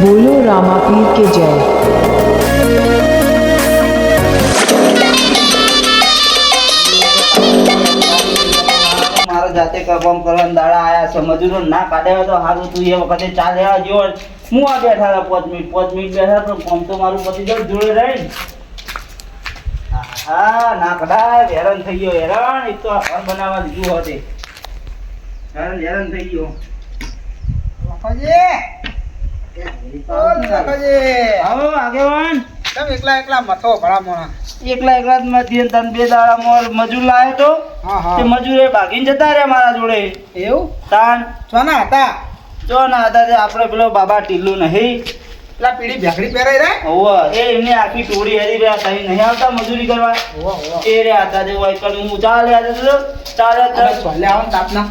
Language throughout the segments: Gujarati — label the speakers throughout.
Speaker 1: બોલો રામાપીર કે
Speaker 2: જય જાતે કામ કરવા દાડા આયા છે. મજૂરો ના કાઢ્યા તો સારું તું એ વખતે ચાલ્યા જો હું આ બેઠા હતા પાંચ મિનિટ. પાંચ મિનિટ બેઠા તો કામ તો મારું પતિ જાય જોડે રહી હા ના કદાચ હેરાન થઈ ગયો. હેરાન એક તો આ ઘર બનાવવા દીધું હતું હેરાન હેરાન થઈ ગયો. બાપાજી! આવો આગેવાન.
Speaker 3: એકલા એકલા મથો ભલા મોણા?
Speaker 2: એકલા એકલા જ મધ્યન તન બે દાડામાં મજૂર લાવ્યો તો તે મજૂરે ભાગીને જતા રહ્યા મારા જોડે.
Speaker 3: એવું?
Speaker 2: તાન.
Speaker 3: સોના હતા?
Speaker 2: જો ના હતા તે આપણે પેલો બાબા ટીલ્લુ નહીં.
Speaker 3: પેલા પીડી ભેખડી પહેરાઈ રે
Speaker 2: એ એમને આખી ટોળી હરી રહ્યા હતા નહીં આવતા મજૂરી કરવા.
Speaker 3: ઓહો
Speaker 2: એ રહ્યા હતા તે હોય કણ હું ચાલે આજે તો ચાલે ચાલે
Speaker 3: આવો તાપના.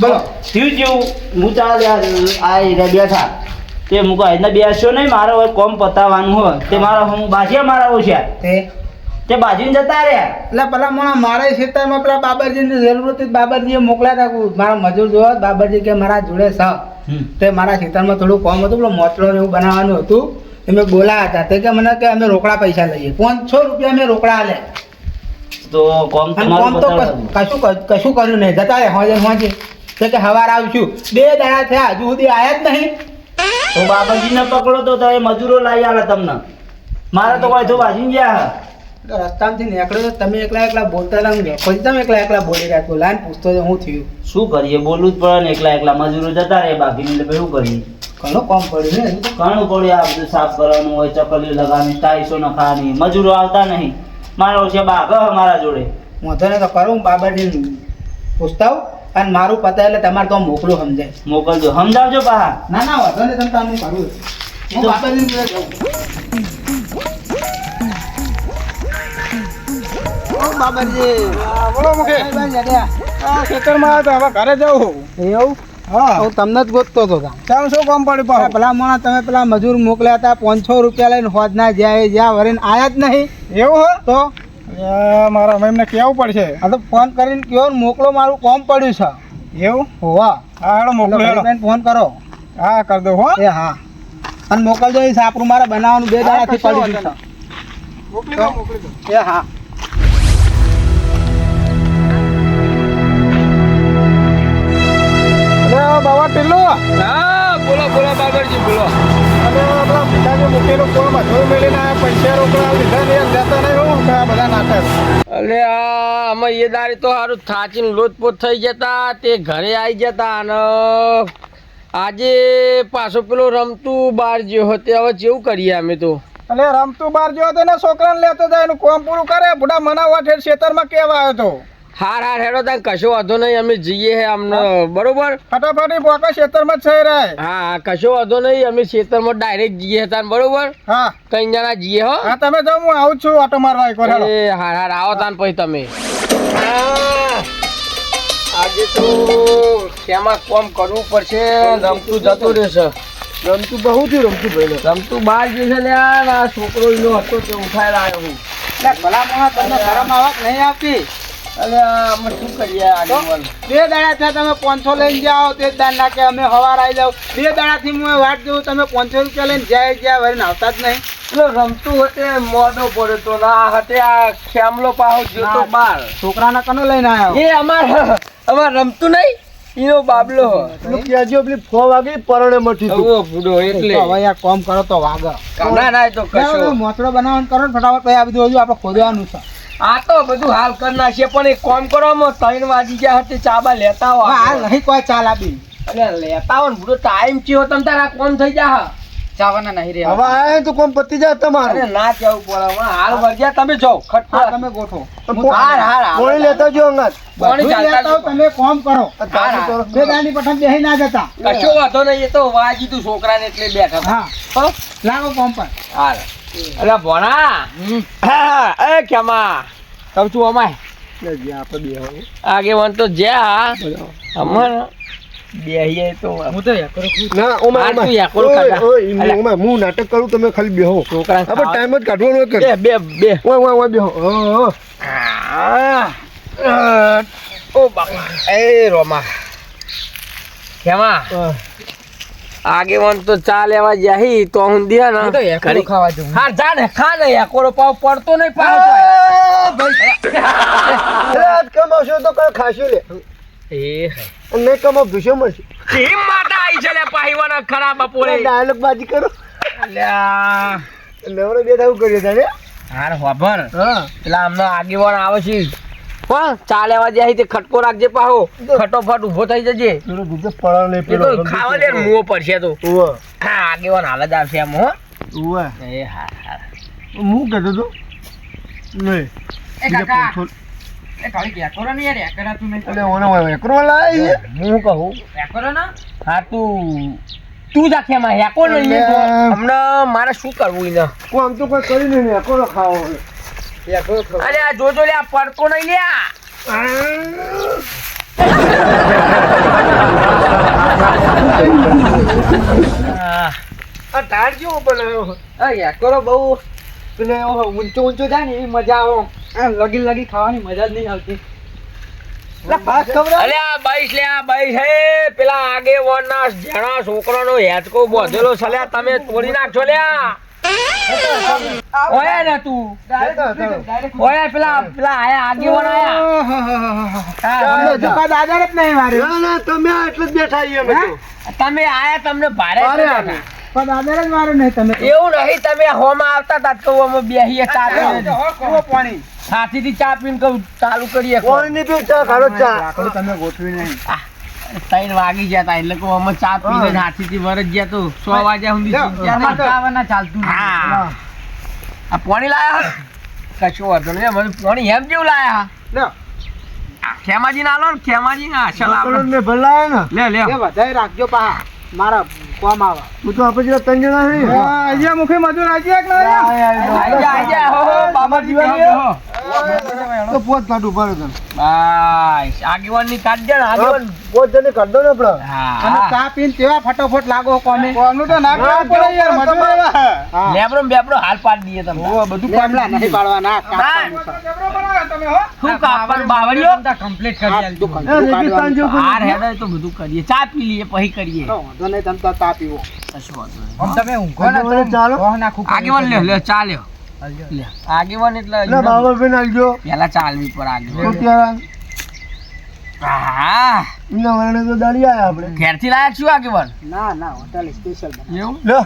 Speaker 3: બોલો.
Speaker 2: થયું જેવું હું ચાલે આજે આ રહ્યા બેઠા. તે મુકો આજના બેસ્યો નહીં મારે હવે કોમ પતાવાનું હોય. તે મારા હું બાજિયા મારા ઓછ્યા
Speaker 3: તે?
Speaker 2: તે બાજીને જતા રહ્યા
Speaker 3: એટલે પેલા મોણા મારા ખેતરમાં પેલા બાબરજીની જરૂર હતી બાબરજીએ મોકલ્યા હતા મારા મજૂર જોવા બાબરજી કે મારા જોડે સ. તે મારા ખેતરમાં થોડું કોમ હતું પેલો મોતળો એવું બનાવવાનું હતું. એ મેં બોલાયા હતા. તે કે મને કે અમે રોકડા પૈસા લઈએ. પાંચસો રૂપિયા અમે રોકડા લે
Speaker 2: તો કોમ
Speaker 3: કોમ તો. કશું કશું કર્યું નહીં. જતા રહ્યા હોજે હોજે. તે કે હવાર આવશું બે દાડા થયા હજુ સુધી આયા જ નહીં.
Speaker 2: તો બાબાજીને પકડો તો તમે મજૂરો લાવી આવે તમને. મારે તો કોઈ તો ભાજી ગયા. હા
Speaker 3: તો રસ્તામાંથી નીકળ્યો તો તમે એકલા એકલા બોલતા હતા હું પછી તમે એકલા એકલા બોલી રહ્યા તો લાઈન પૂછતો હું થયું?
Speaker 2: શું કરીએ? બોલવું જ પડે ને એકલા એકલા મજૂરો જતા રહે બાકીને એટલે શું કરીએ.
Speaker 3: ઘણું કામ પડ્યું ને?
Speaker 2: ઘણું પડ્યું આ બધું સાફ કરવાનું હોય ચકલી લગાવવાની ટાઈસો નખાવાની મજૂરો આવતા નહીં. મારો છે બાગ હ મારા જોડે.
Speaker 3: વાંધો નહીં તો કરું બાબાજી પૂછતા અને મારું પતા એટલે તમારે તો મોકલું સમજાય.
Speaker 2: મોકલજો. સમજાવજો પા
Speaker 3: ના ના વાંધો ને તમે તમને કરું હું
Speaker 2: તો-
Speaker 3: જોડે જાઉં. બાબાજી.
Speaker 4: બોલો મુખે ખેતરમાં આવ્યો હવે ઘરે જવું.
Speaker 3: એવું?
Speaker 4: હા.
Speaker 3: હું તમને જ ગોતતો હતો તા.
Speaker 4: ચાલ શું કામ પડ્યું
Speaker 3: પેલા મોણા તમે પેલા મજૂર મોકલ્યા હતા પાંચસો રૂપિયા લઈને હોદના જ્યાં જ્યાં વરીને આયા જ નહીં.
Speaker 4: એવું હો?
Speaker 3: તો?
Speaker 4: મારા મેમને કેવું પડશે?
Speaker 3: આ તો ફોન કરીને કયો ને મોકલો મારું કોમ પડ્યું છે.
Speaker 4: એવું?
Speaker 3: હોવા.
Speaker 4: હા હેડો મોકલો હેડો.
Speaker 3: ફોન કરો.
Speaker 4: હા કરી દો હો.
Speaker 3: એ હા. અને મોકલજો એ સાપરું મારે બનાવવાનું બે દાડાથી પડ્યું છે.
Speaker 4: મોકલી દો મોકલી દો
Speaker 3: એ હા.
Speaker 4: બાબા ટીલો
Speaker 5: હા બોલો બોલો બાબરજી બોલો.
Speaker 4: અને આપણા પિતાજી મૂકેલું કોઈ મજૂર મેળીને આ પૈસા રોકડા લીધા ને એમ જતા નહીં આ બધા નાટક
Speaker 5: અલે આ અમે એ દારી તો સારું થાચીને લોટપોટ થઈ જતા, તે ઘરે આવી જતા અને આજે પાછો પેલો રમતું બાર જ્યો હતો, હવે જેવું કરીએ અમે તો.
Speaker 4: અને રમતું બાર જો તો ને, છોકરાને લેતો જાય એનું કોમ પૂરું કરે બધા મનાવા ઠેર ખેતરમાં કેવા આવ્યો તો.
Speaker 5: હાર હાર હેડો ત્યાં કશો વાંધો નહીં અમે જઈએ હે અમને બરોબર?
Speaker 4: ફટાફટ પોકા ખેતરમાં જ થઈ રહે.
Speaker 5: હા હા કશો વાંધો નહીં અમે ખેતરમાં ડાયરેક્ટ જઈએ હતા બરોબર?
Speaker 4: હા.
Speaker 5: કઈ જણા જઈએ હો.
Speaker 4: હા તમે જો હું આવું છું ઓટો મારવા એક વાર
Speaker 5: એ હાર હાર આવો તાન પછી તમે. આજે તો શેમાં કોમ કરવું પડશે? રમતું જતું રહેશે.
Speaker 4: રમતું બહુ થયું રમતું ભાઈ
Speaker 5: રમતું બહાર છે ને આ છોકરો એનો હતો તે ઉઠાયેલા આવ્યો હું.
Speaker 3: ભલા મોણા તમને શરમ આવક નહીં આવતી?
Speaker 5: અલે અમે શું કરીએ આગળ
Speaker 3: બે દાડા થયા તમે પાંચસો લઈને જાઓ તે જ દાડ ના અમે હવાર આવી જાઓ. બે દાડાથી હું વાટ જોઉં તમે પાંચસો રૂપિયા લઈને જાય જ્યાં વરીને આવતા જ નહીં.
Speaker 5: પેલો રમતું હતે મોડો પડ્યો તો ના હતે આ શ્યામલો પાહો જોતો. બાર.
Speaker 3: છોકરાને કનો લઈને આવ્યો
Speaker 5: એ અમાર અમાર રમતું નહીં? એનો બાબલો.
Speaker 4: કેજો પેલી ફો વાગી પરણે મઠી
Speaker 5: ઓ બુડો એટલે.
Speaker 3: હવે આ કામ કરો તો વાગ.
Speaker 5: ના ના તો કશો
Speaker 3: બનાવવાનું કરો ફટાફટ પછી આ બધું હજુ આપણે ખોદવાનું છે.
Speaker 5: આ તો બધું હાલ કર નાખીએ પણ એક કોમ કરો ત્રણ વાગી ગયા હતી ચાબા લેતા હો
Speaker 3: હાલ નહીં કોઈ ચાલ આપી
Speaker 5: અરે લેતા હો ને બધો ટાઈમ ચિયો તમ તારા કોમ થઈ જા
Speaker 3: ચાવાના નહીં રે.
Speaker 4: હવે આ તો કોમ પતી જાય
Speaker 5: અરે ના કેવું પડે હાલ વર્ગ્યા તમે જો
Speaker 3: હા
Speaker 5: ખટપટ
Speaker 3: તમે ગોઠો
Speaker 5: હાર હાર હાર.
Speaker 4: લેતા જો અંગત.
Speaker 3: કોણ
Speaker 5: ચાલતા
Speaker 3: તમે કોમ કરો. બે ગાડી પઠન બેહી ના જતા.
Speaker 5: કશો વાંધો નહીં એ તો વાજી તું છોકરાને એટલે બેઠા.
Speaker 3: હા? લાવો કોમ પર.
Speaker 5: હાલ. અરે ભોણા. હા, એ કેમા કહું છું અમાય. આગેવાન તો જ્યાં અમાર
Speaker 4: નાટક કરું તમે ખાલી બેહો.
Speaker 5: છોકરા
Speaker 4: ટાઈમ જ કાઢવાનો
Speaker 5: બે બે બે.
Speaker 4: બેહો. હા, હા.
Speaker 5: ઓ બાપા. એ રોમા. કેમા
Speaker 4: હા.
Speaker 5: આગેવાન તો ચા લેવા જાહી તો હું દે ને. ઘડી ખાવા જવું. હા જા ને ખા ને એકોરો પાવ પડતો નહીં પાવ
Speaker 4: આજ કમાશો તો કઈ ખાશું લે.
Speaker 5: એ
Speaker 4: મેં નહીં ભૂસો શું મળશે.
Speaker 5: કેમ માતા આઈ છે લે પાહીવાના ખરાબ બપોરે.
Speaker 4: ડાયલોગ બાજી કરો.
Speaker 5: અલ્યા.
Speaker 4: નવરો બે થવું કર્યું તારે
Speaker 5: હાર હોભર.
Speaker 4: હા.
Speaker 5: પેલા આમનો આગેવાન આવે છે. પણ ચા લેવા જાય તે ખટકો રાખજે પાહો. ફટોફટ ઊભો થઈ જજે.
Speaker 4: પેલો બીજો પડાવ નહીં પેલો
Speaker 5: ખાવા દે મુઓ પડશે તો. હા આગેવાન હાલ આવશે આમ હો.
Speaker 4: ઉવા.
Speaker 5: એ હા હા.
Speaker 4: હું કહેતો તો નહીં
Speaker 3: એ કાકા.
Speaker 4: પૂછો.
Speaker 3: એ ખાલી કેકોરો ને યાર એકરા તું નહીં
Speaker 4: એટલે ઓને એકરો લાય
Speaker 5: હું કહું.
Speaker 3: કેકોરો ના?
Speaker 5: હા તું તું જ આખ્યામાં હેકો નહીં હમણાં મારે શું કરવું એને
Speaker 4: કોઈ આમ તો કોઈ કરી નહીં હોય ખાવો
Speaker 5: અરે આ જોજો લે આ પડકો નહીં લ્યા આ.
Speaker 4: ટાળ કેવો બનાવ્યો?
Speaker 3: એ કેકોરો બહુ
Speaker 4: પેલે ઊંચો ઊંચો જાય ને એવી મજા આવે
Speaker 3: લગી લગી ખાવાની મજા જ નહીં આવતી.
Speaker 5: લે પેલા આગેવાનના જણા છોકરાનો હેચકો બોધેલો છે તમે તોડી નાખજો લ્યા ઓય ને તું. ઓયા પેલા પેલા આયા આગેવાન આયા.
Speaker 3: તમને દાદા જ નહીં મારે
Speaker 4: ના ના તમે એટલે જ બેઠા અમે
Speaker 5: તમે આયા તમને ભારે
Speaker 3: પણ દાદા જ મારે નહીં તમે
Speaker 5: એવું નહીં. તમે હોમાં આવતા તા તો અમે બેહીએ
Speaker 3: પાણી
Speaker 5: ચા પીને કહું ચાલુ કરીએ.
Speaker 4: કોઈ નહીં પી ચા ખાડો ચા.
Speaker 3: તમે ગોઠવી નહીં.
Speaker 5: ત્રણ વાગી ગયા તા એટલે અમે ચા પીને હાથી થી વરસ ગયા તો સો વાગ્યા સુધી
Speaker 3: ચાલતું
Speaker 5: હા. આ પાણી લાયા કશું વાંધો નહીં. મને પાણી એમ જેવું લાયા ખેમાજી ના લો ને ખેમાજી ના અસલ
Speaker 4: પેલો
Speaker 5: આપણે
Speaker 4: ભલાય ને.
Speaker 5: લે લે.
Speaker 3: વધારે રાખજો પા મારા કોમ આવે.
Speaker 4: હું તો આપણે ત્રણ જણા
Speaker 3: મુખી મજૂર એક
Speaker 5: હો બાબાજી.
Speaker 4: તો પોત કાઢું પડે તને
Speaker 5: બાઈસ આગેવાનની કાઢ દે ને આગેવાન
Speaker 4: પોત જણે કાઢ દો ને આપણે
Speaker 3: અને
Speaker 5: હા
Speaker 3: ચા પીને લાગો કોને? કોમનું તો ના
Speaker 4: ના,
Speaker 3: પડે યાર
Speaker 4: કેવું
Speaker 3: મજૂર
Speaker 4: પડે
Speaker 3: આવ્યા.
Speaker 5: લેબડો ને બેબડો હાલ પાડી દઈએ તમને.
Speaker 3: બધું કોમલા નહીં પાડવાના. કાપવાનું છે.
Speaker 5: શું કાપવાનું બાવળીઓ
Speaker 3: હા, બધું કંઠું
Speaker 4: એ રેગિસ્તાન
Speaker 3: કાઢવાનું
Speaker 5: હાર હેડે તો બધું કરીએ. ચા પી લઈએ પછી કરીએ.
Speaker 3: તો વાંધો નહીં, તમે તો ચા પીવો.
Speaker 5: કશું વાંધો નહીં.
Speaker 3: તમે ઊંઘો ને
Speaker 4: ચાલો.
Speaker 5: આગેવાન લ્યો લ્યો ચા લ્યો. લે આગેવાન એટલે
Speaker 4: એટલે બાબરભાઈ ને આલજો.
Speaker 5: પેલા ચાલવી પર આગેવાન. હા
Speaker 4: એમના વરણે તો દાડી આયા આપણે.
Speaker 5: ઘેરથી લાયા છું આગેવાન?
Speaker 3: ના ના હોટલ સ્પેશિયલ
Speaker 5: એવું?
Speaker 4: લ્યો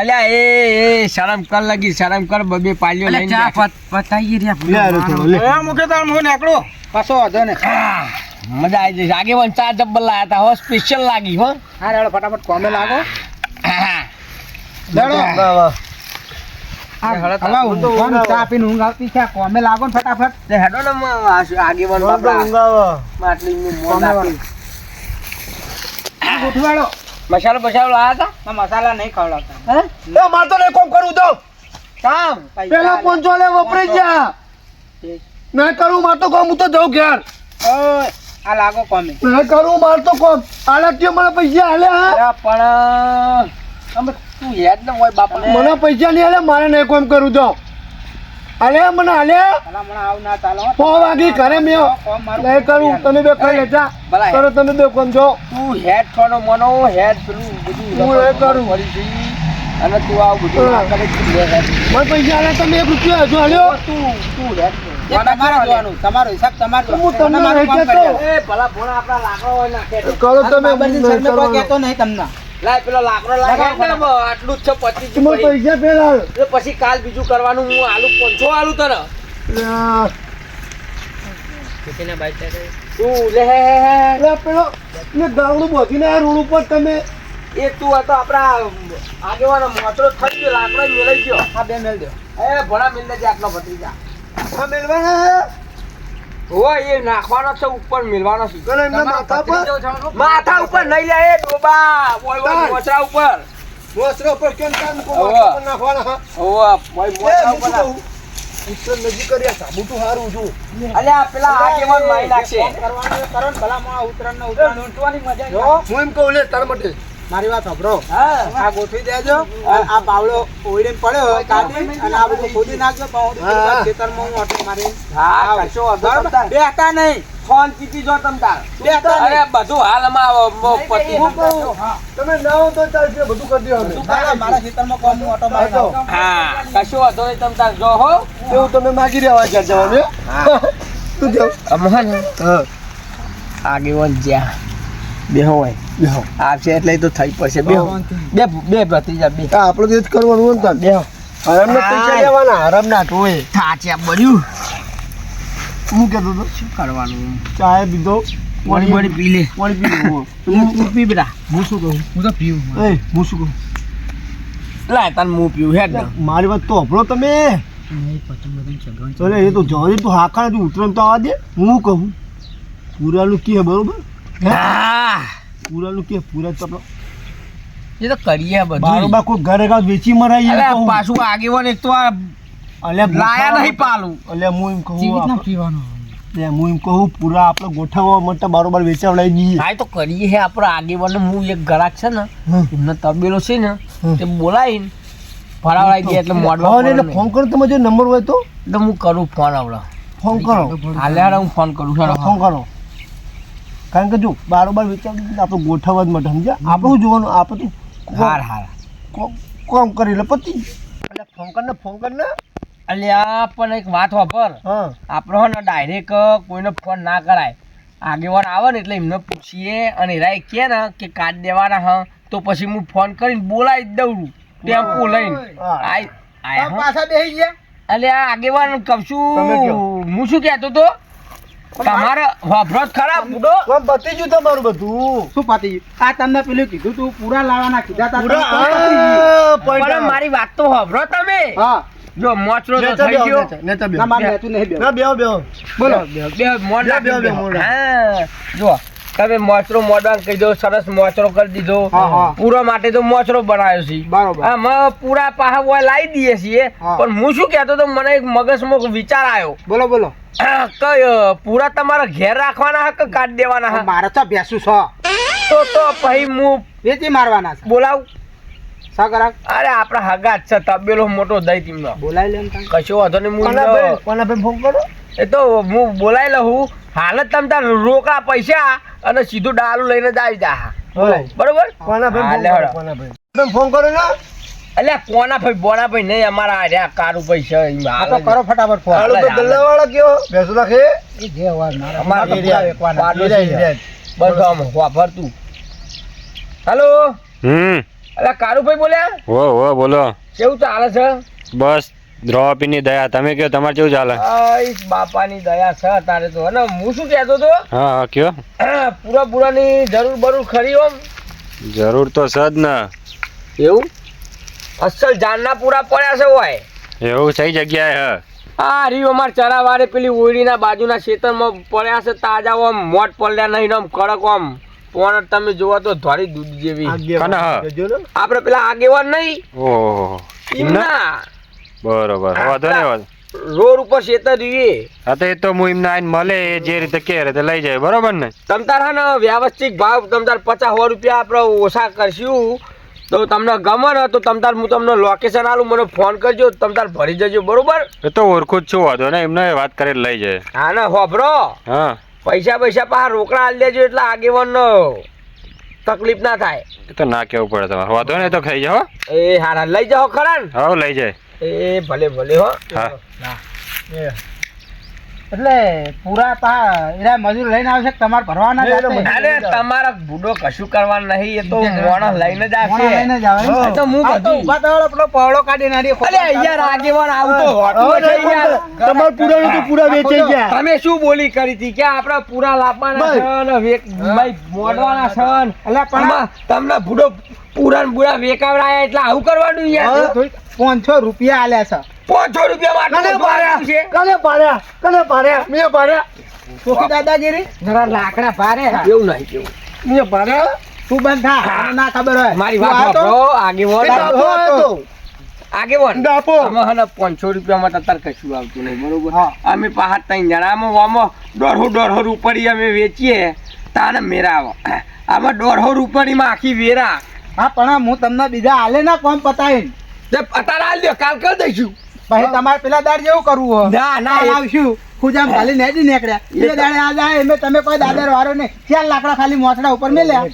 Speaker 5: અલ્યા એ એ શરમ કર લગી શરમ કર બબે પાલ્યો લઈને બેઠો.
Speaker 3: પતાઈ
Speaker 4: લે આ લે.
Speaker 3: મુકે તાર મું નેકડો પાછો વાંધો ને
Speaker 5: મજા આવી જશે. આગેવાન ચા ડબ્બલ લાયા હતા. હો સ્પેશિયલ લાગી હો.
Speaker 3: હા રેડો ફટાફટ કોમે લાગો.
Speaker 5: મસાલો બસાલો લાયા હતા?
Speaker 3: મસાલા નહીં ખવડાવતા.
Speaker 4: મારે તો નહીં કોમ કરું તો
Speaker 5: કામ?
Speaker 4: પેલા પોંચો લે વપરાઈ ગયા નહીં કરું માર તો કોમ હું તો જાઉં ઘેર.
Speaker 3: આ લાગો કોમે.
Speaker 4: નહીં કરું માર તો કોમ. આલા કે મને પૈસા હાલે હા.
Speaker 5: પણ અમે તું યાદ ન હોય બાપા.
Speaker 4: મને પૈસા નહીં આલે મારે નહીં કોમ કરું તો અલે મને અલે
Speaker 3: ભલા મને આવ ના ચાલો હો.
Speaker 4: સો વાગી ઘરે મેં નહીં કરું તમે બે ખાઈ લેતા
Speaker 5: ભલા
Speaker 4: કરો તમે બે કોમ છો?
Speaker 5: તું હેડ થોડો મનો હેડ પેલું બધું
Speaker 4: હું એ કરું.
Speaker 5: અને તું આવ બધું
Speaker 4: મને પૈસા આલે તમે એક રૂપિયો હજુ હાલ્યો
Speaker 5: તું તું હેડ.
Speaker 3: તમારે તમારો હિસાબ તમારે
Speaker 4: હું તમને.
Speaker 5: એ ભલા ભોળા આપણા લાકડો નાખે
Speaker 4: કરો તમે.
Speaker 3: કહેતો નહીં તમને.
Speaker 5: લાય પેલો લાકડો લાગે આટલું જ છે પચીસ
Speaker 4: પૈસા પેલા
Speaker 5: એટલે પછી કાલ બીજું કરવાનું હું આલુ પંચો આલુ તને. તું લે હે હે હે.
Speaker 4: પેલો ને ગાવડું બોધીને આ રોડ ઉપર તમે
Speaker 5: એ તું હતો આપણા આગેવાનો મોચરો થઈ ગયો લાકડો મેળવી ગયો.
Speaker 3: આ બે મેળ દો.
Speaker 5: એ ભણા મિલ દેજે આટલો ભત્રીજા.
Speaker 4: આ મેલવાના
Speaker 5: હોય એ નાખવાનો છે ઉપર મિલવાનો છે
Speaker 4: એમના માથા પર
Speaker 5: માથા ઉપર નહીં લે એ ડોબા બોય
Speaker 4: તાર.
Speaker 5: મોચરા ઉપર
Speaker 4: મોસરા ઉપર કેમ. નાખવાના, હા.
Speaker 5: ઓવા મોચરા ઉપર
Speaker 4: શું નજીક કરી આ સાબુતું હારું છું
Speaker 5: અલ્યા પેલા આગેવાન નાખશે
Speaker 3: કરવાનું ભલા માં ઉતરણ ને ઉતરણ ઊંટવાની મજા
Speaker 4: હું એમ કહું લે તાર માટે
Speaker 3: મારી વાત સાંભળો. આ ગોઠવી દેજો. આ પાવડો ઓળીને પડ્યો કાઢી અને આ બધું ખોદી નાખજો. ખેતરમાં હું ઓટો મારી
Speaker 5: હા કશો વાંધો
Speaker 3: બરાબર?
Speaker 5: નહીં.
Speaker 3: ફોન
Speaker 5: શાંતિથી જો તમ તાર અરે બધું હાલમાં આવો, પતિ.
Speaker 4: તમે ના હો તો ચાલશે બધું કરી દો અમે
Speaker 3: મારા ખેતરમાં કોમ હું ઓટો મારી
Speaker 4: હા,
Speaker 5: કશો વાંધો નહીં તમ તાર જો હો.
Speaker 4: એવું તમે માગી રહ્યા ઘર જવાનું તું જો
Speaker 5: અમહન.
Speaker 4: હા.
Speaker 5: આગેવાન જ્યાં. બે હોય આવશે એટલે તો થઈ પડશે. બે બે બે ભત્રીજા બે.
Speaker 4: આપણે તો જ કરવાનું હોય ને બે
Speaker 5: બે
Speaker 4: હરામના પૈસા
Speaker 5: લેવાના
Speaker 4: લેવાના હરામના ટોએ
Speaker 5: થાચ્યા બન્યું.
Speaker 4: હું કહેતો તો
Speaker 5: શું કરવાનું?
Speaker 4: ચાય પીધો.
Speaker 5: વળી વળી પી લે.
Speaker 4: પાણી પીધું
Speaker 5: તું હું પી બેટા
Speaker 4: હું શું કહું?
Speaker 3: હું તો પીવું.
Speaker 4: એ હું શું કહું?
Speaker 5: લાય તને હું પીવું હેડ ને.
Speaker 4: મારી વાત તો અભળો તમે. અરે એ તો જરી તું હાકા ઉતરણ તો આવા દે. હું કહું? પૂરાનું કે બરોબર? હે પૂરાનું કે પૂરા તો આપણો
Speaker 5: એ તો કરીએ બધું
Speaker 4: બારોબાર કોઈ ઘરે ઘર વેચી મરાઈ
Speaker 5: અલે
Speaker 4: કહું.
Speaker 5: પાછું આગેવાન એક તો આ
Speaker 4: અલ્યા
Speaker 5: લાયા નહીં પાલું.
Speaker 4: અલે હું એમ કહું
Speaker 3: જીવિત
Speaker 4: ના
Speaker 3: પીવાનો.
Speaker 4: અલે હું એમ કહું પૂરા આપણે ગોઠવવા માટે બારોબાર વેચાવડાવી દઈએ.
Speaker 5: હા તો કરીએ હે આપણે આગેવાન હું એક ગ્રાહક છે ને એમને તબેલો છે ને. તે બોલાવીને ફરાવડાવી દે એટલે મોડવા
Speaker 4: એટલે ફોન કરો તમે જો નંબર હોય તો?
Speaker 5: એટલે હું કરું ફોન આવડા.
Speaker 4: ફોન કરો.
Speaker 5: હાલે હું ફોન કરું.
Speaker 4: ફોન કરો. કારણ કે જો બારોબાર વેચાવડી આપણે ગોઠવવા જ માટે સમજ્યા? આપણું જોવાનું આપણે
Speaker 5: હાર હાર.
Speaker 4: કોમ કરી એટલે પતિ. એટલે ફોન કર ને ફોન કર ને.
Speaker 5: અલ્યા પણ એક વાત વાપર
Speaker 4: હા.
Speaker 5: ને ડાયરેક્ટ કોઈનો ફોન ના કરાય. આગેવાન આવે ને એટલે એમને પૂછીએ અને એરા કે ને કે કાર્ડ દેવાના હ. તો પછી હું ફોન કરીને બોલાવી જ દઉં ટેમ્પો લઈને.
Speaker 3: પાછા બેસી ગયા?
Speaker 5: અલ્યા આગેવાન છું હું શું કહેતો તો? તમારે હોભરો જ ખરા બુડો.
Speaker 4: કોમ પતી ગયું તમારું બધું?
Speaker 3: શું પતી ગયું? આ તમને પેલું કીધું તું પૂરા લાવવાના કીધા તા
Speaker 4: પૂરા?
Speaker 5: મારી વાત તો હોભરો તમે.
Speaker 3: હા.
Speaker 5: જો મોચરો તો થઈ ગયો.
Speaker 4: ને બેહો.
Speaker 3: ના મારે તું નહીં બે
Speaker 4: ના, બેહો, બેહો.
Speaker 3: બોલો.
Speaker 5: બે મોડ
Speaker 4: બે,
Speaker 5: નાખી
Speaker 4: બે, બે
Speaker 5: દો.
Speaker 4: મોડ.
Speaker 5: હા જો તમે મોચરો મોડવાન કહી દો સરસ મોચરો કરી દીધો.
Speaker 3: હા, હા.
Speaker 5: પૂરા માટે તો મોચરો બનાવ્યો છે.
Speaker 3: બરોબર.
Speaker 5: પૂરા પાહા હોય લાવી દઈએ છીએ પણ હું શું કહેતો તો મને એક મગજમાં વિચાર આવ્યો.
Speaker 3: બોલો બોલો.
Speaker 5: કયો પૂરા તમારા ઘેર રાખવાના હે કે કાઢ દેવાના હે?
Speaker 3: મારે તો ભેસું છો.
Speaker 5: તો તો પછી હું
Speaker 3: વેચી મારવાના છે.
Speaker 5: બોલાવ. અરે આપણા હગા જ છે તબેલો મોટો દઈ તીમનો
Speaker 3: બોલાવી લે ને
Speaker 5: કશો વાંધો નહીં હું?
Speaker 4: કોના ભાઈ ફોન કરો
Speaker 5: એ તો હું બોલાવી લઉં હાલ જ તમે તાર રોકડા પૈસા અને સીધું ડાલુ લઈને જાય જા બરોબર?
Speaker 4: ફોન કરો
Speaker 5: હળો.
Speaker 4: કોના ભાઈ? તમે ફોન કરો ને.
Speaker 5: એટલે કોના ભાઈ? બોના ભાઈ નહીં અમારા આર્યા કારું પૈસા એમ
Speaker 3: આ તો કરો ફટાફટ ફોન.
Speaker 5: હાલો.
Speaker 4: તો ગલ્લા વાળો કયો? બેસો રાખે.
Speaker 3: એ જે વાર મારા.
Speaker 5: અમારા
Speaker 3: એરિયા વેચવાના.
Speaker 5: બસ આમ વાપર તું. હાલો.
Speaker 6: હમ.
Speaker 5: કારું કારુભાઈ બોલ્યા?
Speaker 6: હો હો બોલો.
Speaker 5: કેવું ચાલે છે?
Speaker 6: બસ દ્રૌપદીની દયા તમે કયો તમારે કેવું ચાલે?
Speaker 5: બાપા બાપાની દયા છે તારે તો. અને હું શું કહેતો તો
Speaker 6: હા કયો.
Speaker 5: પૂરા પૂરાની જરૂર બરૂર ખરી ઓમ.
Speaker 6: જરૂર તો છે જ ને.
Speaker 5: એવું? અસલ જાનના પૂરા પડ્યા છે હોય
Speaker 6: એવું કઈ જગ્યાએ હ?
Speaker 5: આ રી અમાર ચરાવારે પેલી ઓયડીના બાજુના ખેતરમાં પડ્યા છે તાજા ઓમ મોટ પડ્યા નહીં ઓમ કડક ઓમ. પણ તમે જોવો તો ધોળી દૂધ જેવી.
Speaker 6: કોના હા?
Speaker 4: જોજો ને.
Speaker 5: આપણે પેલા આગેવાન નહીં.
Speaker 6: ઓહો.
Speaker 5: એમના
Speaker 6: બરોબર. વાંધો નહીં વાંધો
Speaker 5: રોડ ઉપર ખેતર જોઈએ.
Speaker 6: હા તો એ તો હું એમને આઈને મળે એ જે રીતે કે રીતે લઈ જાય. બરોબર ને?
Speaker 5: તમ તાર હા ને વ્યવસ્થિત ભાવ તમ તાર પચાસ સો રૂપિયા આપણે ઓછા કરશું. તો તમને ગમે ને તો તમ તાર હું તમને લોકેશન આલું મને ફોન કરજો તમ તાર ભરી જજો બરોબર?
Speaker 6: એ તો ઓળખું જ છું વાંધો ને એમને વાત કરીને લઈ જાય.
Speaker 5: હા ને હોભરો.
Speaker 6: હા.
Speaker 5: પૈસા પૈસા પાછા રોકડા આલી દેજો એટલે આગેવાન તકલીફ ના થાય.
Speaker 6: એ તો ના કેવું પડે તમારે. વાંધો નહીં તો ખાઈ જાઓ
Speaker 5: એ હારા લઈ જાઓ ખરા ને?
Speaker 6: હા લઈ જાય.
Speaker 5: એ ભલે ભલે હો.
Speaker 6: હા.
Speaker 3: એટલે પૂરા તા એરા મજૂર લઈને આવશે તમારે ભરવાના
Speaker 5: અરે તમારા બુડો કશું કરવાનું નહીં એ તો મોણસ લઈને જ
Speaker 3: આવશે. લઈને જ આવે.
Speaker 5: તો હું બધું
Speaker 3: ઊભા થયો પેલો પહોળો કાઢીને હારી
Speaker 5: અલે યાર આગેવાન આવતો યાર.
Speaker 4: તમારે પૂરા તો પૂરા વેચાઈ ગયા.
Speaker 5: તમે શું બોલી કરી હતી? કે આપણા પૂરા લાવવાના
Speaker 4: ભાઈ.
Speaker 5: છે ને વેક- ભાઈ મોડવાના છે એટલે
Speaker 3: અલ્યા પણ
Speaker 5: તમને બુડો પૂરા ને બુડા વેકાવડાયા એટલે આવું કરવાનું યાર.
Speaker 3: થોડીક પાંચસો રૂપિયા આલ્યા છે.
Speaker 5: પાંચસો રૂપિયા
Speaker 4: કને
Speaker 5: માટે
Speaker 4: કને પાડ્યા? કને પાડ્યા? મેં પાડ્યા?
Speaker 3: ચોકી દાદાગીરી? જરા લાકડા ભારે હા.
Speaker 5: એવું નહીં કેવું
Speaker 4: મેં પાડ્યા?
Speaker 3: તું બંધ થા. ના ખબર હોય.
Speaker 5: મારી વાત
Speaker 3: તો-
Speaker 5: સાંભળો આગેવાન
Speaker 3: એ ડાબો હતો.
Speaker 4: ડાપો.
Speaker 5: આમાં હે ને પાંચસો રૂપિયામાં તો કશું આવતું નહીં બરોબર? અમે પાછા ત્રણ જણા વામો આમાં દોઢસો દોઢસો અમે વેચીએ તાને મેરા આમાં દોઢસો રૂપિયામાં આખી વેરા.
Speaker 3: હા પણ હું તમને બીજા આલે ના કોમ પતાવીને.
Speaker 5: તે અત્યારે હાલ દો કાલ કરી દઈશું.
Speaker 3: પછી તમારે પેલા દાડ જેવું કરવું
Speaker 5: ના ના
Speaker 3: આવશું. ખુજામ ખાલી નેડી નીકળ્યા એ દાડે આ જાય એમે તમે કોઈ દાદર વારો ને ચાર લાકડા ખાલી મોસડા ઉપર મે
Speaker 5: લ્યા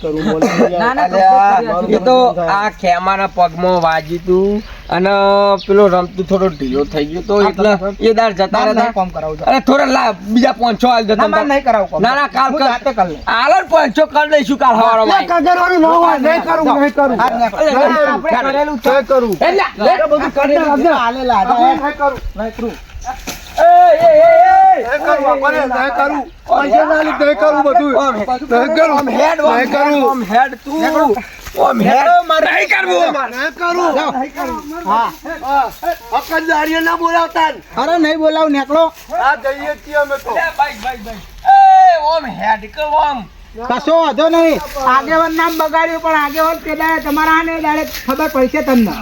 Speaker 5: એ તો આ ખેમાના પગમાં વાજી તું અને પેલો રમતું થોડો ઢીલો થઈ ગયો તો એટલે એ દાર જતા રહેતા
Speaker 3: કામ કરાવું
Speaker 5: અરે થોડા લા બીજા પાંચસો હાલ
Speaker 3: ના, મારે નહીં કરાવું કામ.
Speaker 5: ના ના કાલ
Speaker 3: જાતે કરી લઉં.
Speaker 5: હાલો ને પાંચસો કરી દઈશું કાલ હવારમાં
Speaker 3: નહીં કરું, નહીં કરું. નહીં કરું. આપણે કરેલું તો
Speaker 4: કરું
Speaker 5: એટલે,
Speaker 3: બધું કરેલું છે. હાલેલા નહીં કરું, નહીં કરું. અરે નહીં બોલાવ નેકળો
Speaker 4: આ જઈએ છીએ અમે તો
Speaker 5: ઓમ હેડ કે ઓમ.
Speaker 3: કશો વાંધો નહીં. આગેવાન નામ બગાડ્યું, પણ આગેવાન દાડે તમારા આને દાડે ખબર પડશે તમને.